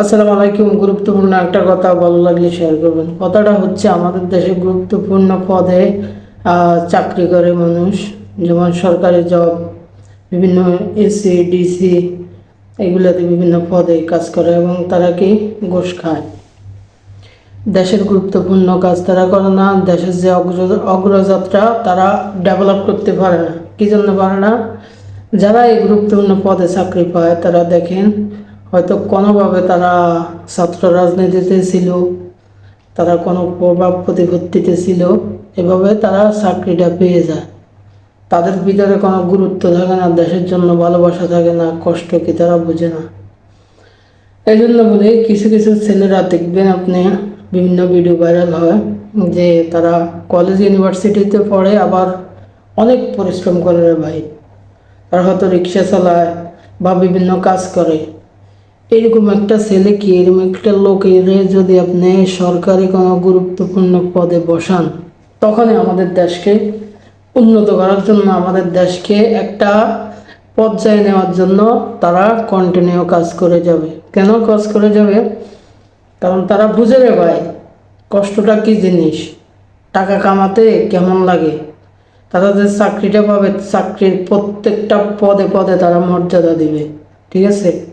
আসসালামু আলাইকুম, গুরুত্বপূর্ণ একটা কথা ভালো লাগলে শেয়ার করবেন। কথাটা হচ্ছে, আমাদের দেশে গুরুত্বপূর্ণ পদে চাকরি করে মানুষ। যেমন সরকারি জব বিভিন্ন এসি ডিসি এগুলোতে বিভিন্ন পদে কাজ করে এবং তারা কি ঘুষ খায়। দেশের গুরুত্বপূর্ণ কাজ তারা করে না, দেশের যে অগ্র- অগ্রযাত্রা তারা ডেভেলপ করতে পারে না। কী জন্য পারে না? যারা এই গুরুত্বপূর্ণ পদে চাকরি পায়, তারা দেখেন হয়তো কোনোভাবে তারা ছাত্র রাজনীতিতে ছিল, তারা কোনো প্রভাব প্রতিপত্তিতে ছিল, এভাবে তারা চাকরিটা পেয়ে যায়। তাদের ভিতরে কোনো গুরুত্ব থাকে না, দেশের জন্য ভালোবাসা থাকে না, কষ্ট কি তারা বোঝে না। এই জন্য বলি, কিছু কিছু ছেলেরা দেখবেন আপনি, বিভিন্ন ভিডিও ভাইরাল হয়, যে তারা কলেজ ইউনিভার্সিটিতে পড়ে, আবার অনেক পরিশ্রম করে ভাই। তারা হয়তো রিক্সা চালায় বা বিভিন্ন কাজ করে। এরকম একটা ছেলে কি এরকম একটা লোক এরে যদি আপনি সরকারি কোনো গুরুত্বপূর্ণ পদে বসান, তখনই আমাদের দেশকে উন্নত করার জন্য, আমাদের দেশকে একটা পর্যায়ে নেওয়ার জন্য তারা কন্টিনিউ কাজ করে যাবে। কেন কাজ করে যাবে? কারণ তারা বুঝে রে ভাই, কষ্টটা কী জিনিস? টাকা কামাতে কেমন লাগে? তারা যে চাকরিটা পাবে, চাকরির প্রত্যেকটা পদে পদে তারা মর্যাদা দিবে। ঠিক আছে?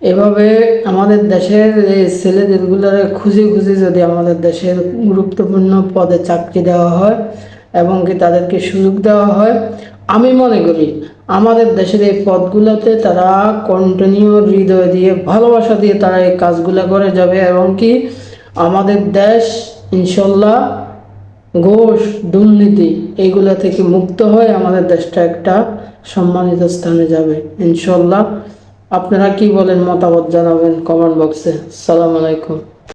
এভাবে আমাদের দেশের এই ছেলেদেরগুলোরে খুঁজে খুঁজে যদি আমাদের দেশের গুরুত্বপূর্ণ পদে চাকরি দেওয়া হয় এবং কি তাদেরকে সুযোগ দেওয়া হয়, আমি মনে করি আমাদের দেশের এই পদগুলোতে তারা কন্টিনিউ হৃদয় দিয়ে, ভালোবাসা দিয়ে তারা এই কাজগুলো করে যাবে এবং কি আমাদের দেশ ইনশাল্লাহ ঘোষ, দুর্নীতি এইগুলা থেকে মুক্ত হয়ে আমাদের দেশটা একটা সম্মানিত স্থানে যাবে ইনশাল্লাহ। আপনারা কি বলেন মতামত জানাবেন কমেন্ট বক্সে। সালাম আলাইকুম।